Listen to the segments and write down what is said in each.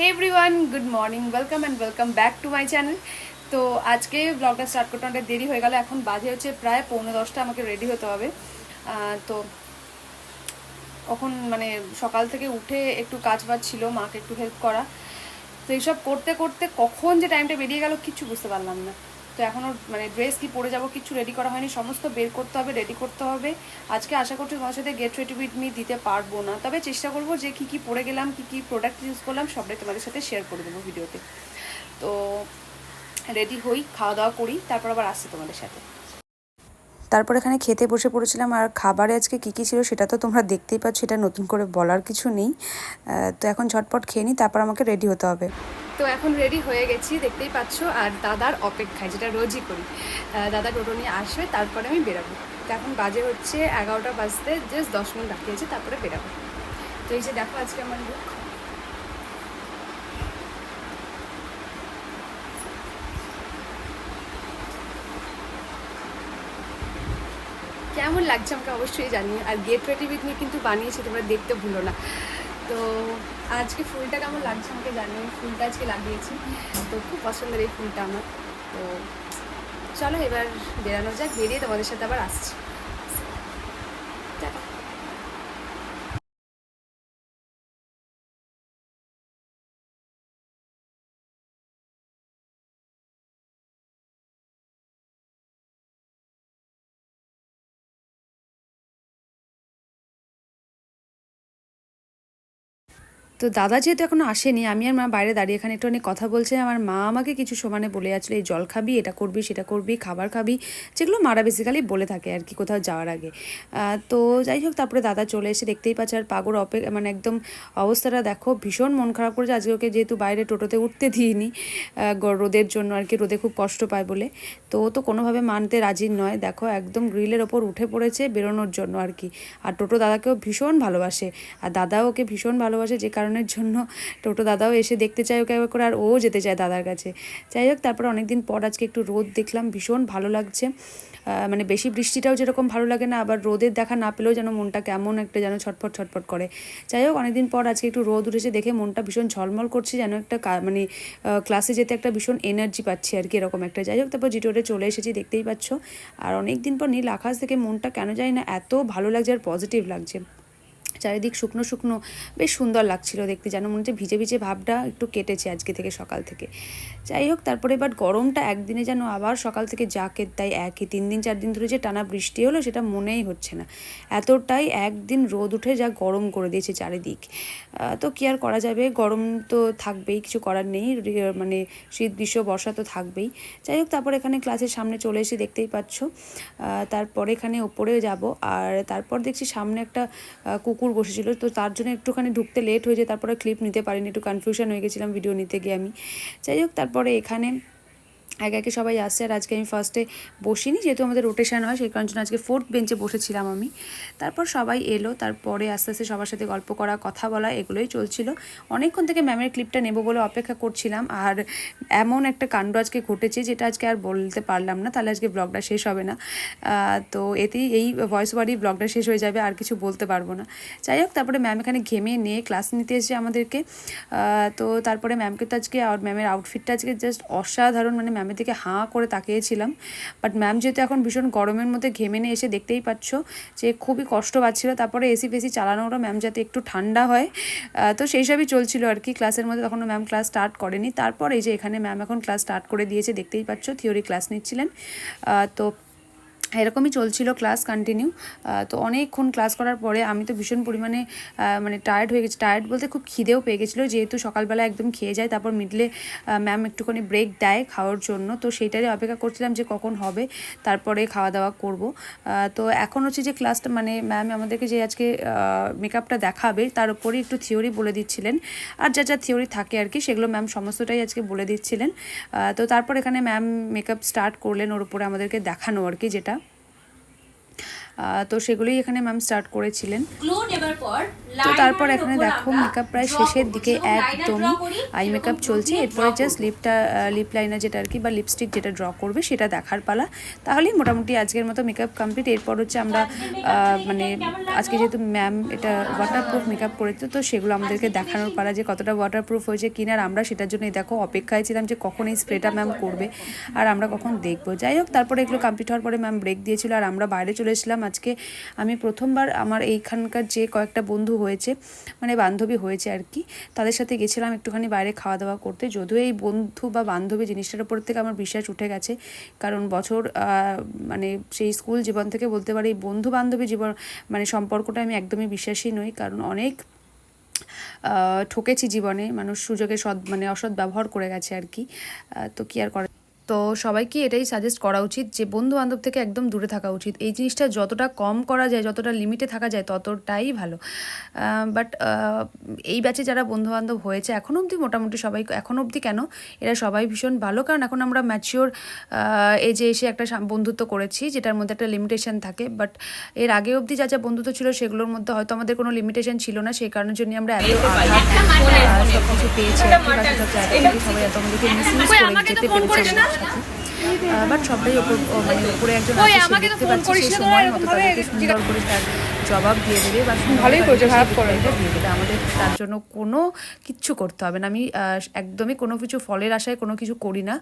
Hey everyone good morning welcome and welcome back to my channel তো আজকে ব্লগটা start করতে অনেক দেরি হয়ে গেল, এখন বাজে হচ্ছে প্রায় পৌনে দশটা, আমাকে রেডি হতে হবে। তো কখন মানে সকাল থেকে উঠে একটু কাজ বাজ ছিল, মাকে একটু হেল্প করা। তো এইসব করতে করতে কখন যে টাইমটা বেরিয়ে গেল কিছু বুঝতে পারলাম না। তো এখনও মানে ড্রেস কি পরে যাব কিছু রেডি করা হয়নি, সমস্ত বের করতে হবে রেডি করতে হবে। আজকে আশা করছি তোমার সাথে গেট রেডি উইথ মি দিতে পারব না। তবে চেষ্টা করব যে কি কি পরে গেলাম, কি কি প্রোডাক্ট ইউজ করলাম, সবটাই তোমাদের সাথে শেয়ার করে দেবো ভিডিওতে তো। রেডি হই, খাওয়া দাওয়া করি, তারপর আবার আসছি তোমাদের সাথে। তারপর এখানে খেতে বসে পড়েছিলাম। আর খাবারে আজকে কী কী ছিল সেটা তো তোমরা দেখতেই পাচ্ছ, এটা নতুন করে বলার কিছু নেই। তো এখন ঝটপট খেয়ে নিই, তারপর আমাকে রেডি হতে হবে। তো এখন রেডি হয়ে গেছি, দেখতেই পাচ্ছ। আর দাদার অপেক্ষায়, যেটা রোজই করি। দাদা টোটো নিয়ে আসবে তারপরে আমি বেরাবো। তো এখন বাজে হচ্ছে এগারোটা বাজতে জাস্ট দশ মিনিট বাকি তারপরে বেরাবো। তো এই যে দেখো আজকে আমার লুক কেমন লাগছে আমাকে অবশ্যই জানিয়ে আর গেট রেডি উইথ মি কিন্তু বানিয়েছি, তোমরা দেখতে ভুলো না। তো আজকে ফুলটা কেমন লাগছে আমাকে জানিয়ে ফুলটা আজকে লাগিয়েছি। তো খুব পছন্দের এই ফুলটা আমার। তো চলো এবার বেরানো যাক, বেরিয়ে তোমাদের সাথে আবার আসছি। তো দাদা যেহেতু এখনও আসেনি, আমি আর মা বাইরে দাঁড়িয়ে এখানে একটু অনেক কথা বলছে। আমার মা আমাকে কিছু সমানে বলে যাচ্ছিল, এই জল খাবি, এটা করবি, সেটা করবি, খাবার খাবি। যেগুলো মারা বেসিক্যালি বলে থাকে আর কি কোথাও যাওয়ার আগে। তো যাই হোক, তারপরে দাদা চলে এসে দেখতেই পাচ্ছে, আর পাগর অপে মানে একদম অবস্থাটা দেখো, ভীষণ মন খারাপ করেছে। আজকে ওকে যেহেতু বাইরে টোটোতে উঠতে দিইনি রোদের জন্য আর কি, রোদে খুব কষ্ট পায় বলে। তো তো কোনোভাবে মানতে রাজি নয়। দেখো, একদম গ্রিলের ওপর উঠে পড়েছে বেরোনোর জন্য আর কি। আর টোটো দাদাকেও ভীষণ ভালোবাসে। আর দাদাও ওকে ভীষণ ভালোবাসে, যে কারণের জন্য টোটো দাদাও এসে দেখতে চায় ওকে একবার করে, আর ও যেতে চায় দাদার কাছে। যাই হোক, তারপর অনেকদিন পর আজকে একটু রোদ দেখলাম, ভীষণ ভালো লাগছে। মানে বেশি বৃষ্টিটাও যেরকম ভালো লাগে না, আবার রোদের দেখা না পেলেও যেন মনটা কেমন একটা যেন ছটফট ছটফট করে। যাই হোক, অনেকদিন পর আজকে একটু রোদ উঠেছে দেখে মনটা ভীষণ ঝলমল করছে, যেন একটা মানে ক্লাসে যেতে একটা ভীষণ এনার্জি পাচ্ছি আর কি এরকম একটা। যাই হোক, তারপর জিটোরে চলে এসেছি, দেখতেই পাচ্ছ। আর অনেক দিন পর নীল আকাশ থেকে মনটা কেন যায় না এত ভালো লাগছে আর পজিটিভ লাগছে। চারিদিক শুকনো শুকনো বেশ সুন্দর লাগছিল দেখতে যেন মনে হচ্ছে ভিজে ভিজে ভাবটা একটু কেটেছে আজকে থেকে সকাল থেকে। যাই হোক তারপরে এবার গরমটা একদিনে যেন আবার সকাল থেকে যাকে তাই একই তিন দিন চার দিন ধরে যে টানা বৃষ্টি হলো সেটা মনেই হচ্ছে না। এতটাই একদিন রোদ উঠে যা গরম করে দিয়েছে চারিদিক। তো কি আর করা যাবে? গরম তো থাকবেই কিছু করার নেই মানে শীত গ্রীষ্ম বর্ষা তো থাকবেই। যাই হোক তারপর এখানে ক্লাসের সামনে চলে এসে দেখতেই পাচ্ছ। তারপরে এখানে ওপরে যাব আর তারপর দেখছি সামনে একটা আহ, কুকুর বসেছিল। তো তার জন্য একটুখানি ঢুকতে লেট হয়ে যায়, তারপরে ক্লিপ নিতে পারিনি, একটু কনফিউশন হয়ে গেছিলাম ভিডিও নিতে গিয়ে আমি। যাই হোক, তারপরে এখানে একে একে সবাই আসছে আর আজকে আমি ফার্স্টে বসিনি, যেহেতু আমাদের রোটেশান হয়, সেই কারণে আজকে ফোর্থ বেঞ্চে বসেছিলাম আমি। তারপর সবাই এলো, তারপরে আস্তে আস্তে সবার সাথে গল্প করা, কথা বলা, এগুলোই চলছিল। অনেকক্ষণ থেকে ম্যামের ক্লিপটা নেব বলে অপেক্ষা করছিলাম, আর এমন একটা কাণ্ড আজকে ঘটেছে, যেটা আজকে আর বলতে পারলাম না, তাহলে আজকে ব্লগটা শেষ হবে না। তো এতেই এই ভয়েস ওভারই ব্লগটা শেষ হয়ে যাবে, আর কিছু বলতে পারব না। যাই হোক, তারপরে ম্যাম এখানে ঘেমে নিয়ে ক্লাস নিতে এসেছে আমাদেরকে। তো তারপরে ম্যামকে তো আজকে, আর ম্যামের আউটফিটটা আজকে জাস্ট অসাধারণ মানে ম্যামের দিকে হাঁ করে তাকিয়েছিলাম। বাট ম্যাম যেহেতু এখন ভীষণ গরমের মধ্যে ঘেমে নিয়ে এসে দেখতেই পাচ্ছ যে খুবই কষ্ট পাচ্ছিলো। তারপরে এসি ফেসি চালানোরও ম্যাম যাতে একটু ঠান্ডা হয়। তো সেই সবই চলছিল আর কি ক্লাসের মধ্যে। তখনও ম্যাম ক্লাস স্টার্ট করেনি। তারপর এই যে এখানে ম্যাম এখন ক্লাস স্টার্ট করে দিয়েছে, দেখতেই পাচ্ছ থিওরি ক্লাস নিচ্ছিলেন। তো এরকমই চলছিল ক্লাস কন্টিনিউ তো অনেকক্ষণ ক্লাস করার পরে আমি তো ভীষণ পরিমাণে মানে টায়ার্ড হয়ে গেছি। টায়ার্ড বলতে খুব খিদেও পেয়ে গেছিল, যেহেতু সকালবেলা একদম খেয়ে যায়, তারপর মিডলে ম্যাম একটুখানি ব্রেক দেয় খাওয়ার জন্য। তো সেইটারই অপেক্ষা করছিলাম যে কখন হবে, তারপরে খাওয়া দাওয়া করব। তো এখন হচ্ছে যে ক্লাসটা মানে ম্যাম আমাদেরকে যে আজকে মেকআপটা দেখাবে, তার উপরেই একটু থিওরি বলে দিচ্ছিলেন। আর যা যা থিওরি থাকে আর কি, সেগুলো ম্যাম সমস্তটাই আজকে বলে দিচ্ছিলেন। তো তারপর এখানে ম্যাম মেকআপ স্টার্ট করলেন, ওর উপরে আমাদেরকে দেখানো আর কি যেটা। তো সেগুলোই এখানে ম্যাম স্টার্ট করেছিলেন। গ্লো নেবার পর তো তারপর এখানে দেখো মেকআপ প্রায় শেষের দিকে একদমই আই মেকআপ চলছে। এরপরে জাস্ট লিপটা লিপ লাইনার যেটা আর কি বা লিপস্টিক যেটা ড্র করবে সেটা দেখার পালা। তাহলেই মোটামুটি আজকের মতো মেকআপ কমপ্লিট এরপর হচ্ছে আমরা মানে আজকে যেহেতু ম্যাম এটা ওয়াটারপ্রুফ মেকআপ করেছে তো সেগুলো আমাদেরকে দেখানোর পালা যে কতটা ওয়াটারপ্রুফ হয়েছে কিনা আর আমরা সেটার জন্য দেখো অপেক্ষায় ছিলাম যে কখন এই স্প্রেটা ম্যাম করবে। আর আমরা কখন দেখব। যাই হোক তারপরে এগুলো কমপ্লিট হওয়ার পরে ম্যাম ব্রেক দিয়েছিল আর আমরা বাইরে চলে এসেছিলাম আজকে। আমি প্রথমবার আমার এইখানকার যে কয়েকটা বন্ধু হয়েছে মানে বান্ধবী হয়েছে আর কি, তাদের সাথে গেছিলাম একটুখানি বাইরে খাওয়া দাওয়া করতে। যদিও এই বন্ধু বা বান্ধবী জিনিসটার উপর থেকে আমার বিশ্বাস উঠে গেছে, কারণ বছর মানে সেই স্কুল জীবন থেকে বলতে পারি বন্ধু বান্ধবী জীবন মানে সম্পর্কটা আমি একদমই বিশ্বাসী নই, কারণ অনেক ঠকেছি জীবনে, মানুষ সুযোগে সৎ মানে অসৎ ব্যবহার করে গেছে আর কি তো কি আর করা তো সবাইকে এটাই সাজেস্ট করা উচিত যে বন্ধু বান্ধব থেকে একদম দূরে থাকা উচিত। এই জিনিসটা যতটা কম করা যায় যতটা লিমিটে থাকা যায় ততটাই ভালো। বাট এই ব্যাচে যারা বন্ধু বান্ধব হয়েছে এখন অবধি মোটামুটি সবাই এখন অবধি কেন? এরা সবাই ভীষণ ভালো। কারণ এখন আমরা ম্যাচিওর এজে এসে একটা বন্ধুত্ব করেছি যেটার মধ্যে একটা লিমিটেশন থাকে। বাট এর আগে অবধি যা যা বন্ধুত্ব ছিল সেগুলোর মধ্যে হয়তো আমাদের কোনো লিমিটেশন ছিল না। সেই কারণের জন্য আমরা এত সব কিছু পেয়েছি। সবাই এত আমাদেরকে করে যেতে পেরেছে বাট সবাই ওপর মানে উপরে একজন আছে দেখতে পাচ্ছে সময় মতো তাদেরকে সুন্দর করে তার জবাব দিয়ে দেবে বা ভালোই করছে খারাপ করে। দিয়ে দেবে। আমাদের তার জন্য কোনো কিচ্ছু করতে হবে না। আমি একদমই কোনো কিছু ফলের আশায় কোনো কিছু করি না।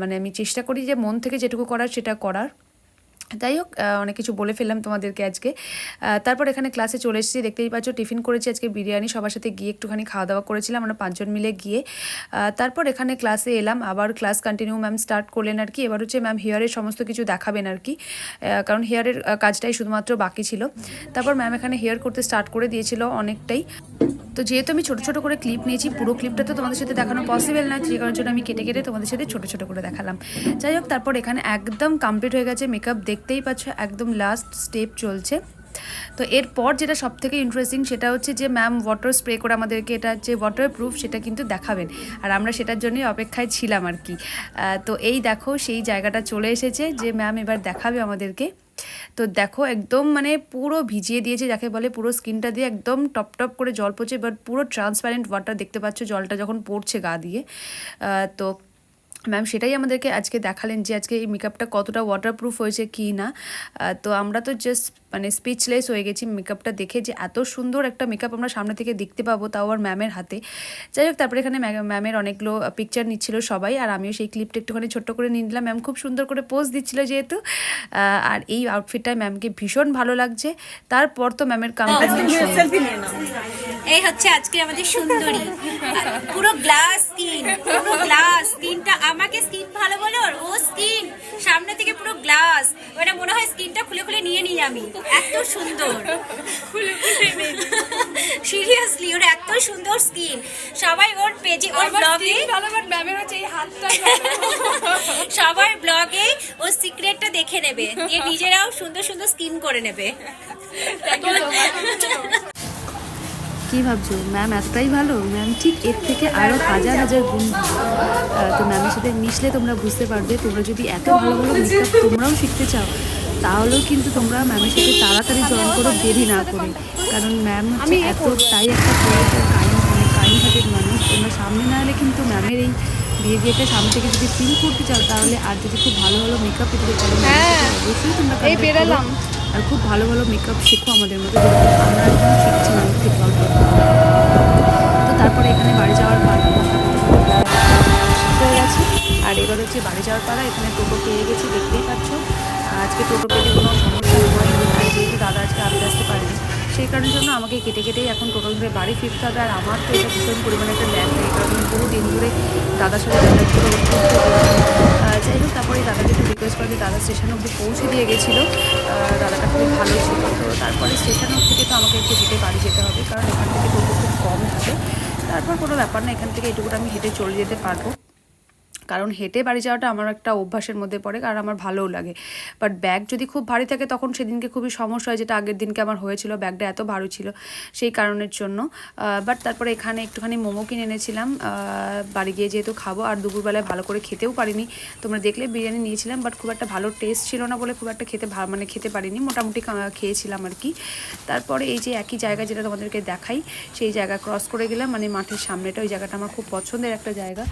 মানে আমি চেষ্টা করি যে মন থেকে যেটুকু করার সেটা করার। যাই হোক অনেক কিছু বলে ফেললাম তোমাদেরকে আজকে। তারপর এখানে ক্লাসে চলে এসেছি, দেখতেই পাচ্ছ, টিফিন করেছি, আজকে বিরিয়ানি, সবার সাথে গিয়ে একটুখানি খাওয়া দাওয়া করেছিলাম, আমরা পাঁচজন মিলে গিয়ে। তারপর এখানে ক্লাসে এলাম, আবার ক্লাস কন্টিনিউ ম্যাম স্টার্ট করলেন আর কি, এবার হচ্ছে ম্যাম হেয়ারের সমস্ত কিছু দেখাবেন আর কি। কারণ হেয়ারের কাজটাই শুধুমাত্র বাকি ছিল। তারপর ম্যাম এখানে হেয়ার করতে স্টার্ট করে দিয়েছিল অনেকটাই। তো যেহেতু আমি ছোট ছোট করে ক্লিপ নিয়েছি, পুরো ক্লিপটা তো তোমাদের সাথে দেখানো পসিবল না সেই কারণের জন্য আমি কেটে কেটে তোমাদের সাথে ছোট ছোট করে দেখালাম। যাই হোক, তারপর এখানে একদম কমপ্লিট হয়ে গেছে মেকআপ দেখতেই পাচ্ছ একদম লাস্ট স্টেপ চলছে। তো এরপর যেটা সব থেকে ইন্টারেস্টিং সেটা হচ্ছে যে ম্যাম ওয়াটার স্প্রে করে আমাদেরকে এটা যে ওয়াটার প্রুফ সেটা কিন্তু দেখাবেন। আর আমরা সেটার জন্যই অপেক্ষায় ছিলাম আর কি। তো এই দেখো সেই জায়গাটা চলে এসেছে যে ম্যাম এবার দেখাবে আমাদেরকে। তো দেখো একদম মানে পুরো ভিজিয়ে দিয়েছে, যাকে বলে পুরো স্কিনটা দিয়ে একদম টপ টপ করে জল পড়ছে বাট পুরো ট্রান্সপারেন্ট ওয়াটার দেখতে পাচ্ছ জলটা যখন পড়ছে গা দিয়ে। তো ম্যাম সেটাই আমাদেরকে আজকে দেখালেন যে আজকে এই মেকআপটা কতটা ওয়াটারপ্রুফ হয়েছে কি না। তো আমরা তো জাস্ট মানে স্পিচলেস হয়ে গেছি মেকআপটা দেখে যে এত সুন্দর একটা মেকআপ আমরা সামনে থেকে দেখতে পাবো তাও আর ম্যামের হাতে। যাই হোক তারপরে এখানে ম্যামের অনেকগুলো পিকচার নিচ্ছিল সবাই আর আমিও সেই ক্লিপটা একটুখানি ছোট্ট করে নিয়ে নিলাম। ম্যাম খুব সুন্দর করে পোজ দিচ্ছিল যেহেতু। আর এই আউটফিটটায় ম্যামকে ভীষণ ভালো লাগছে। তারপর তো ম্যামের কমপ্লিমেন্ট এই হচ্ছে আজকে আমাদের সুন্দরী। পুরো গ্লাস স্কিন পুরো গ্লাস স্কিনটা আমাকে স্কিন ভালো বলো আর ও স্কিন সামনে থেকে পুরো গ্লাস ওটা মনে হয় স্কিনটা খুলে খুলে নিয়ে নিই আমি। এত সুন্দর। সিরিয়াসলি ওর এত সুন্দর স্কিন সবাই ওর পেজে ওর ব্লগে ভালো বাট ম্যামের হচ্ছে এই হাতটা সবার ব্লগে ও সিক্রেটটা দেখে নেবে। দিয়ে নিজেরাও সুন্দর সুন্দর স্কিন করে নেবে। কি ভাবছ? ম্যাম এতটাই ভালো? ম্যাম ঠিক এর থেকে আরও হাজার হাজার গুণ তো ম্যামের সাথে মিশলে তোমরা বুঝতে পারবে তোমরা যদি এত ভালো ভালো মেকআপ তোমরাও শিখতে চাও তাহলেও কিন্তু তোমরা ম্যামের সাথে তাড়াতাড়ি জয়েন করো দেরি না করে। কারণ ম্যাম হচ্ছে এতটাই একটা কাইন্ড মানে কাইন্ড মানুষ তোমরা সামনে না এলে কিন্তু ম্যামের এই বিহেভিয়ারটা সামনে থেকে যদি ফিল করতে চাও তাহলে আর যদি খুব ভালো ভালো মেকআপ পেতে চাও হ্যাঁ। অবশ্যই তোমরা এই বেরালাম। আর খুব ভালো ভালো মেকআপ শেখো আমাদের মতো আমরা এখন শিখছি ম্যামের থেকে অল্প তো তারপরে এখানে বাড়ি যাওয়ার পালা। হয়ে গেছে। আর এবার হচ্ছে বাড়ি যাওয়ার পালা, এখানে টোটো পেয়ে গেছি, দেখতেই পাচ্ছ। আজকে টোটো পেলে কোনো সমস্যা আর যেহেতু দাদা আজকে আগে আসতে পারেনি সেই কারণের জন্য আমাকে কেটে কেটেই এখন টোটো ধরে বাড়ি ফিরতে হবে আর আমার তো এটা ভীষণ পরিমাণে একটা ল্যান্ড এই কারণে বহু দিন ধরে দাদার সাথে হয়েছি। আহ, যাই হোক তারপরে দাদাকে একটু রিকোয়েস্ট করে দাদা স্টেশন অব্দি পৌঁছে দিয়ে গেছিল দাদাটা খুবই ভালো ছিল তো তারপরে স্টেশন থেকে তো আমাকে একটু হেঁটে বাড়ি যেতে হবে কারণ এখান থেকে টোটো খুব কম থাকে তারপর কোনো ব্যাপার না এখান থেকে এটুকুটা আমি হেঁটে চলে যেতে পারব কারণ হেঁটে বাড়ি যাওয়াটা আমার একটা অভ্যাসের মধ্যে পড়ে কারণ আমার ভালোও লাগে। বাট ব্যাগ যদি খুব ভারী থাকে তখন সেদিনকে খুবই সমস্যা হয়, যেটা আগের দিনকে আমার হয়েছিল, ব্যাগটা এত ভারী ছিল সেই কারণের জন্য। বাট তারপরে এখানে একটুখানি মোমো কিনে এনেছিলাম। বাড়ি গিয়ে যেহেতু খাব আর দুপুরবেলায় ভালো করে খেতেও পারিনি। তোমরা দেখলে বিরিয়ানি নিয়েছিলাম বাট খুব একটা ভালো টেস্ট ছিল না বলে খুব একটা খেতে মানে খেতে পারিনি। মোটামুটি খেয়েছিলাম আর কি। তারপরে এই যে একই জায়গা যেটা তোমাদেরকে দেখাই, সেই জায়গা ক্রস করে গেলাম। মানে মাঠের সামনেটা, ওই জায়গাটা আমার খুব পছন্দের একটা জায়গা।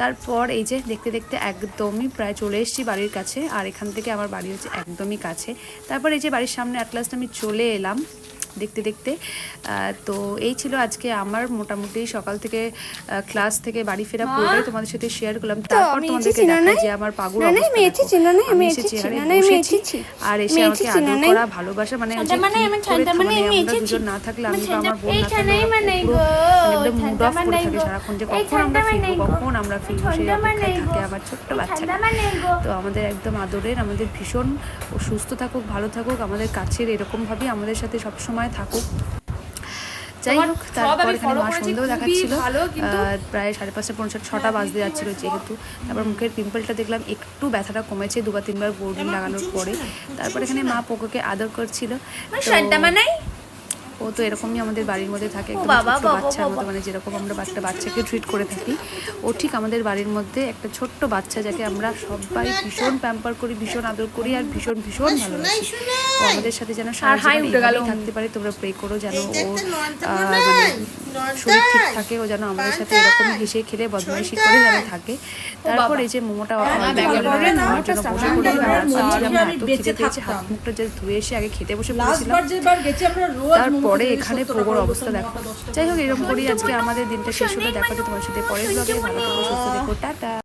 তারপর এই যে দেখতে দেখতে একদমই প্রায় চলে এসেছি বাড়ির কাছে, আর এখান থেকে আমার বাড়ি হচ্ছে একদমই কাছে। তারপর এই যে বাড়ির সামনে অ্যাট লাস্ট আমি চলে এলাম। দেখতে দেখতে। তো এই ছিল আজকে আমার মোটামুটি সকাল থেকে ক্লাস থেকে বাড়ি ফেরা পুরোটাই তোমাদের সাথে শেয়ার করলাম। তারপর তোমাদেরকে দেখাই যে আমার পাগুর। আর এসে আমাকে আদর করা ভালোবাসা মানে মানে আমার। দুজন না থাকলে আমি বা আমার বোন না থাকলে মানে একদম মুড অফ করে থাকি সারাক্ষণ যে কখন আমরা ফিরবো কখন আমরা ফিরবো সেই অপেক্ষায়। থাকে আমার ছোট্ট গো। তো আমাদের একদম আদরের আমাদের ভীষণ ও সুস্থ থাকুক ভালো থাকুক আমাদের কাছের এরকমভাবেই আমাদের সাথে সবসময় থাকুক। যাই হোক তারপরে এখানে মা করেছি, সন্ধ্যেও দেখাচ্ছিল। আহ, প্রায় সাড়ে পাঁচটা পনেরো ছটা- ছটা বাজতে যাচ্ছিল যেহেতু। তারপর মুখের পিম্পলটা দেখলাম একটু ব্যথাটা কমেছে দুবার তিনবার বোর্ডিং লাগানোর পরে। তারপর এখানে মা পোকোকে আদর করছিল আমার তো- ঠান্ডা মানাই ও তো এরকমই আমাদের বাড়ির মধ্যে থাকে একদম ছোট্ট বাচ্চার মতো মানে যেরকম আমরা একটা বাচ্চাকে ট্রিট করে থাকি ও ঠিক আমাদের বাড়ির মধ্যে একটা ছোট্ট বাচ্চা যাকে আমরা সবাই ভীষণ প্যাম্পার করি ভীষণ আদর করি আর ভীষণ ভীষণ ভালোবাসি। ও আমাদের সাথে যেন সারা। থাকতে পারে তোমরা প্রে করো যেন ও মানে শরীর ঠিক থাকে ও যেন আমাদের সাথে এরকম হেসে খেলে বদমাইশি করে যেন থাকে। তারপর এই যে মোমোটা আমার জন্য বসে এত পেয়েছে হাত মুখটা যে ধুয়ে এসে আগে খেতে বসে পড়েছিলাম তারপরে এখানে প্রবল অবস্থা দেখো। যাই হোক এরকম করেই আজকে আমাদের দিনটা শেষ হলো। দেখো তোমার সাথে পরের ব্লগে ভালো থেকো সুস্থ দেখো টাটা।